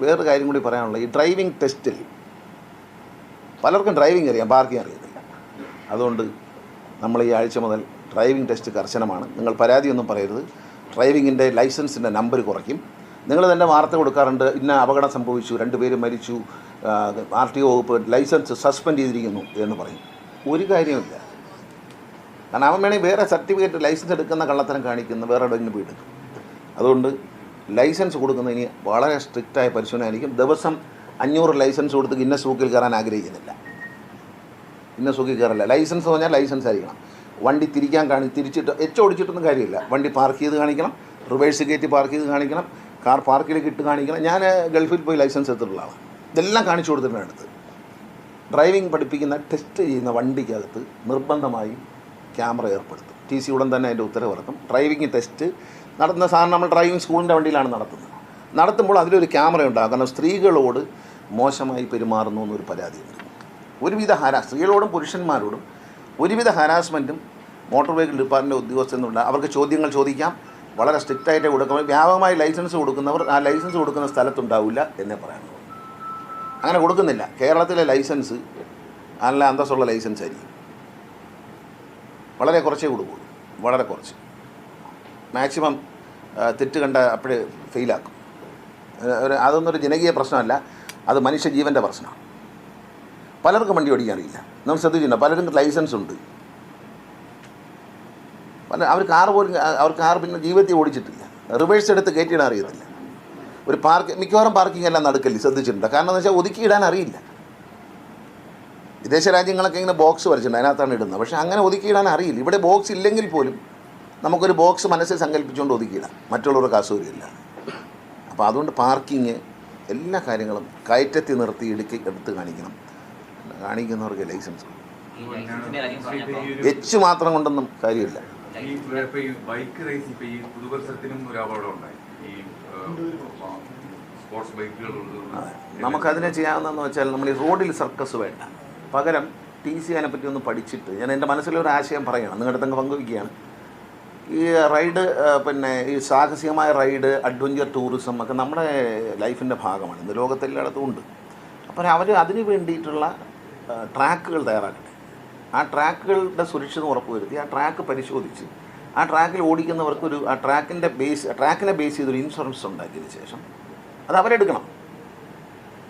വേറൊരു കാര്യം കൂടി പറയാനുള്ളത്. ഈ ഡ്രൈവിംഗ് ടെസ്റ്റിൽ പലർക്കും ഡ്രൈവിംഗ് അറിയാം പാർക്കിംഗ് അറിയത്തില്ല. അതുകൊണ്ട് നമ്മൾ ഈ ആഴ്ച മുതൽ ഡ്രൈവിംഗ് ടെസ്റ്റ് കർശനമാണ്. നിങ്ങൾ പരാതിയൊന്നും പറയരുത്. ഡ്രൈവിങ്ങിന്റെ ലൈസൻസിന്റെ നമ്പർ കുറയ്ക്കും. നിങ്ങൾ തന്നെ വാർത്ത കൊടുക്കാറുണ്ട് ഇന്ന അപകടം സംഭവിച്ചു രണ്ടുപേരും മരിച്ചു ആർ ടി ഒ വകുപ്പ് ലൈസൻസ് സസ്പെൻഡ് ചെയ്തിരിക്കുന്നു എന്ന് പറയും. ഒരു കാര്യമില്ല കാരണം അവൻ വേണമെങ്കിൽ വേറെ സർട്ടിഫിക്കറ്റ് ലൈസൻസ് എടുക്കുന്ന കള്ളത്തരം കാണിക്കുന്ന വേറെ എവിടെയെങ്കിലും പോയി എടുക്കും. അതുകൊണ്ട് ലൈസൻസ് കൊടുക്കുന്നതിന് വളരെ സ്ട്രിക്റ്റായ പരിശോധന ആയിരിക്കും ദിവസം അഞ്ഞൂറ് ലൈസൻസ് കൊടുത്ത് ഗിന്നസ് ബുക്കിൽ കയറാൻ ആഗ്രഹിക്കുന്നില്ല. ഗിന്നസ് ബുക്കിൽ കയറില്ല. ലൈസൻസ് എന്ന് പറഞ്ഞാൽ ലൈസൻസ് ആയിരിക്കണം. വണ്ടി തിരിക്കാൻ കാണി തിരിച്ചിട്ട് എച്ച് ഓടിച്ചിട്ടൊന്നും കാര്യമില്ല. വണ്ടി പാർക്ക് ചെയ്ത് കാണിക്കണം റിവേഴ്സ് കയറ്റി പാർക്ക് ചെയ്ത് കാണിക്കണം കാർ പാർക്കിലേക്ക് ഇട്ട് കാണിക്കണം. ഞാൻ ഗൾഫിൽ പോയി ലൈസൻസ് എടുത്തിട്ടുള്ള ആളാണ് ഇതെല്ലാം കാണിച്ചു കൊടുത്തിട്ടുണ്ട് അടുത്ത് ഡ്രൈവിംഗ് പഠിപ്പിക്കുന്ന ടെസ്റ്റ് ചെയ്യുന്ന വണ്ടിക്കകത്ത് നിർബന്ധമായും ക്യാമറ ഏർപ്പെടുത്തും. ടി സി ഉടൻ തന്നെ അതിന്റെ ഉത്തരവിറക്കും ഡ്രൈവിംഗ് ടെസ്റ്റ് നടത്തുന്ന സാധനം നമ്മൾ ഡ്രൈവിംഗ് സ്കൂളിന്റെ വണ്ടിയിലാണ് നടത്തുന്നത്. നടത്തുമ്പോൾ അതിലൊരു ക്യാമറ ഉണ്ടാകും. കാരണം സ്ത്രീകളോട് മോശമായി പെരുമാറുന്നു എന്നൊരു പരാതിയുണ്ട് ഒരുവിധ ഹരാ സ്ത്രീകളോടും പുരുഷന്മാരോടും ഒരുവിധ ഹരാസ്മെന്റും മോട്ടോർ വെഹിക്കിൾ ഡിപ്പാർട്ട്മെന്റ് ഉദ്യോഗസ്ഥനുള്ള അവർക്ക് ചോദ്യങ്ങൾ ചോദിക്കാം. വളരെ സ്ട്രിക്റ്റായിട്ട് കൊടുക്കുമ്പോൾ വ്യാപകമായി ലൈസൻസ് കൊടുക്കുന്നവർ ആ ലൈസൻസ് കൊടുക്കുന്ന സ്ഥലത്തുണ്ടാവില്ല എന്നേ പറയാനുള്ളൂ. അങ്ങനെ കൊടുക്കുന്നില്ല. കേരളത്തിലെ ലൈസൻസ് നല്ല അന്തസ്സുള്ള ലൈസൻസ് ആയിരിക്കും. വളരെ കുറച്ചേ കൊടുക്കുള്ളൂ വളരെ കുറച്ച്. മാക്സിമം തെറ്റ് കണ്ട അപ്പോഴേ ഫെയിലാക്കും. അതൊന്നൊരു ജനകീയ പ്രശ്നമല്ല. അത് മനുഷ്യജീവന്റെ പ്രശ്നമാണ്. പലർക്കും വണ്ടി ഓടിക്കാൻ അറിയില്ല. നമ്മൾ ശ്രദ്ധിച്ചിട്ടുണ്ട്? പലർക്കും ലൈസൻസ് ഉണ്ട്. പല അവർ കാർ പോലും അവർ കാർ പിന്നെ ജീവിതത്തിൽ ഓടിച്ചിട്ടില്ല. റിവേഴ്സ് എടുത്ത് കയറ്റിയിടാൻ അറിയത്തില്ല. ഒരു പാർക്ക് മിക്കവാറും പാർക്കിംഗ് എല്ലാം നടുക്കല്ലേ? ശ്രദ്ധിച്ചിട്ടുണ്ട്? കാരണം എന്ന് വെച്ചാൽ ഒതുക്കിയിടാൻ അറിയില്ല. വിദേശ രാജ്യങ്ങളൊക്കെ ഇങ്ങനെ ബോക്സ് വരച്ചിട്ടുണ്ട് അതിനകത്താണ് ഇടുന്നത്. പക്ഷേ അങ്ങനെ ഒതുക്കിയിടാൻ അറിയില്ല. ഇവിടെ ബോക്സ് ഇല്ലെങ്കിൽ പോലും നമുക്കൊരു ബോക്സ് മനസ്സിൽ സങ്കല്പിച്ചുകൊണ്ട് ഒതുക്കിയിടാം. മറ്റുള്ളവർക്ക് അസൗകര്യമില്ല അപ്പോൾ അതുകൊണ്ട് പാർക്കിങ് എല്ലാ കാര്യങ്ങളും കയറ്റത്തി നിർത്തി ഇടുക്കി എടുത്ത് കാണിക്കണം. കാണിക്കുന്നവർക്ക് ലൈസൻസ് എച്ച് മാത്രം കൊണ്ടൊന്നും കാര്യമില്ല. ഈ ബൈക്ക് റേസ് ഇപ്പൊ ഈ പുതുവർഷത്തിനും ഒരു അപകടം ഉണ്ടായി. ഈ സ്പോർട്സ്. നമുക്കതിനെ ചെയ്യാവുന്നതെന്ന് വെച്ചാൽ നമ്മൾ ഈ റോഡിൽ സർക്കസ് വേണ്ട. പകരം ടി സി അതിനെപ്പറ്റി ഒന്ന് പഠിച്ചിട്ട് ഞാൻ എന്റെ മനസ്സിലൊരു ആശയം പറയുകയാണ്. നിങ്ങളുടെ തന്നെ പങ്കുവയ്ക്കുകയാണ്. ഈ റൈഡ് പിന്നെ ഈ സാഹസികമായ റൈഡ് അഡ്വഞ്ചർ ടൂറിസം ഒക്കെ നമ്മുടെ ലൈഫിന്റെ ഭാഗമാണ്. ഇന്ന് ലോകത്തെല്ലായിടത്തും ഉണ്ട്. അപ്പോൾ അവർ അതിന് വേണ്ടിയിട്ടുള്ള ട്രാക്കുകൾ തയ്യാറാക്കട്ടെ. ആ ട്രാക്കുകളുടെ സുരക്ഷിതം ഉറപ്പുവരുത്തി ആ ട്രാക്ക് പരിശോധിച്ച് ആ ട്രാക്കിൽ ഓടിക്കുന്നവർക്കൊരു ആ ട്രാക്കിന്റെ ബേസ് ട്രാക്കിനെ ബേസ് ചെയ്തൊരു ഇൻഷുറൻസ് ഉണ്ടാക്കിയതിന് ശേഷം അത് അവരെടുക്കണം.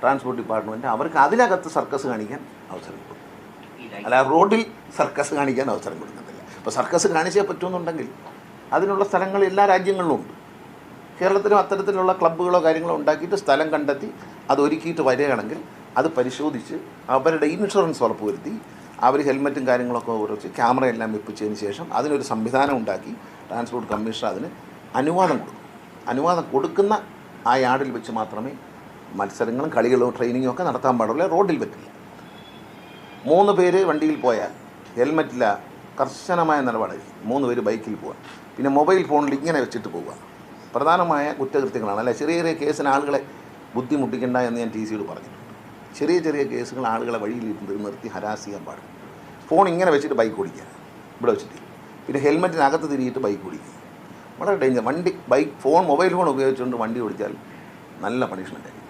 ട്രാൻസ്പോർട്ട് ഡിപ്പാർട്ട്മെന്റ് അവർക്ക് അതിനകത്ത് സർക്കസ് കാണിക്കാൻ അവസരം കൊടുക്കും. അല്ല റോഡിൽ സർക്കസ് കാണിക്കാൻ അവസരം കൊടുക്കുന്നില്ല അപ്പോൾ സർക്കസ് കാണിച്ചേ പറ്റുമെന്നുണ്ടെങ്കിൽ അതിനുള്ള സ്ഥലങ്ങൾ എല്ലാ രാജ്യങ്ങളിലും ഉണ്ട്. കേരളത്തിലും അത്തരത്തിലുള്ള ക്ലബ്ബുകളോ കാര്യങ്ങളോ ഉണ്ടാക്കിയിട്ട് സ്ഥലം കണ്ടെത്തി അത് ഒരുക്കിയിട്ട് വരികയാണെങ്കിൽ അത് പരിശോധിച്ച് അവരുടെ ഇൻഷുറൻസ് ഉറപ്പുവരുത്തി അവർ ഹെൽമറ്റും കാര്യങ്ങളൊക്കെ ഉറച്ച് ക്യാമറ എല്ലാം വെപ്പിച്ചതിന് ശേഷം അതിനൊരു സംവിധാനം ഉണ്ടാക്കി ട്രാൻസ്പോർട്ട് കമ്മീഷണർ അതിന് അനുവാദം കൊടുക്കും. അനുവാദം കൊടുക്കുന്ന ആ യാർഡിൽ വെച്ച് മാത്രമേ മത്സരങ്ങളും കളികളും ട്രെയിനിങ്ങും ഒക്കെ നടത്താൻ പാടുള്ള. റോഡിൽ പറ്റില്ല. മൂന്ന് പേര് വണ്ടിയിൽ പോയാൽ ഹെൽമറ്റില്ല കർശനമായ നിലപാടായിരിക്കും മൂന്ന് പേര് ബൈക്കിൽ പോവുക പിന്നെ മൊബൈൽ ഫോണിൽ ഇങ്ങനെ വെച്ചിട്ട് പോവുക പ്രധാനമായ കുറ്റകൃത്യങ്ങളാണ്. അല്ലെ? ചെറിയ ചെറിയ കേസിന് ആളുകളെ ബുദ്ധിമുട്ടിക്കണ്ട എന്ന് ഞാൻ ടി സിയോട് പറഞ്ഞിട്ടുണ്ട്. ചെറിയ ചെറിയ കേസുകൾ ആളുകളെ വഴിയിൽ നിർത്തി ഹരാസ് ചെയ്യാൻ പാടും ഫോൺ ഇങ്ങനെ വെച്ചിട്ട് ബൈക്ക് ഓടിക്കുക. ഇവിടെ വെച്ചിട്ട്. പിന്നെ ഹെൽമെറ്റിനകത്ത് തിരിയിട്ട് ബൈക്ക് ഓടിക്കുക. വളരെ ഡേഞ്ചർ. വണ്ടി ബൈക്ക് ഫോൺ മൊബൈൽ ഫോൺ ഉപയോഗിച്ചുകൊണ്ട് വണ്ടി ഓടിച്ചാൽ നല്ല പണിഷ്മെന്റ് ആയിരിക്കും.